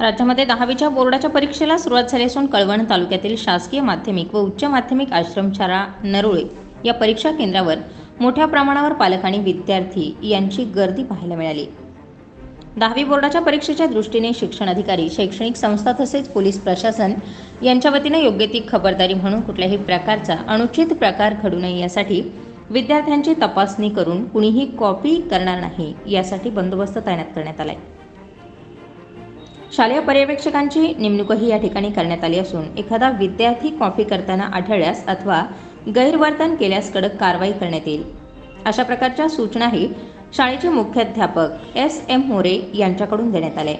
राज्यामध्ये दहावीच्या बोर्डाच्या परीक्षेला सुरुवात झाली असून कळवण तालुक्यातील शासकीय माध्यमिक व उच्च माध्यमिक आश्रमशाळा नरोळे या परीक्षा केंद्रावर मोठ्या प्रमाणावर पालक आणि विद्यार्थी यांची गर्दी पाहायला मिळाली. दहावी बोर्डाच्या परीक्षेच्या दृष्टीने शिक्षण अधिकारी शैक्षणिक संस्था तसेच पोलीस प्रशासन यांच्या वतीने योग्य ती खबरदारी म्हणून कुठल्याही प्रकारचा अनुचित प्रकार घडू नये यासाठी विद्यार्थ्यांची तपासणी करून कुणीही कॉपी करणार नाही यासाठी बंदोबस्त तैनात करण्यात आलाय. शालेय पर्यवेक्षकांची नेमणूकही या ठिकाणी करण्यात आली असून एखादा विद्यार्थी कॉपी करताना आढळल्यास अथवा गैरवर्तन केल्यास कडक कारवाई करण्यात येईल. अशा प्रकारच्या सूचनाही शाळेचे मुख्याध्यापक एस एम मोरे यांच्याकडून देण्यात आल्या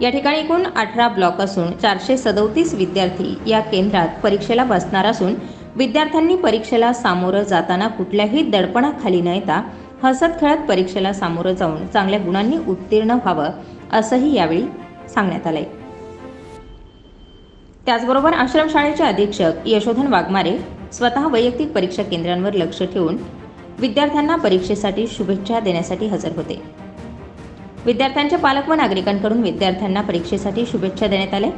या ठिकाणी एकूण अठरा ब्लॉक असून चारशे सदोतीस विद्यार्थी या केंद्रात परीक्षेला बसणार असून विद्यार्थ्यांनी परीक्षेला सामोरं जाताना कुठल्याही दडपणाखाली न येता हसत खेळत परीक्षेला सामोरं जाऊन चांगल्या गुणांनी उत्तीर्ण व्हावं असंही यावेळी सांगण्यात आलंय. त्याचबरोबर आश्रमशाळेचे अधीक्षक यशोधन वाघमारे स्वतः वैयक्तिक परीक्षा केंद्रांवर लक्ष ठेवून विद्यार्थ्यांना परीक्षेसाठी शुभेच्छा देण्यासाठी हजर होते. विद्यार्थ्यांचे पालक व नागरिकांकडून विद्यार्थ्यांना परीक्षेसाठी शुभेच्छा देण्यात आल्या.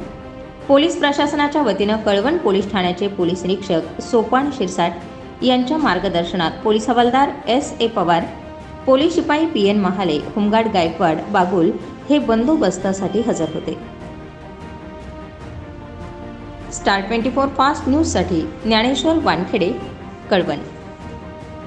पोलीस प्रशासनाच्या वतीनं कळवण पोलीस ठाण्याचे पोलीस निरीक्षक सोपान शिरसाट यांच्या मार्गदर्शनात पोलीस हवालदार एस ए पवार पोलीस शिपाई P N Mahale home guard Gaikwad Bagul हे बंदोबस्तासाठी हजर होते. स्टार ट्वेंटी फोर फास्ट न्यूजसाठी ज्ञानेश्वर वानखेडे कळवण.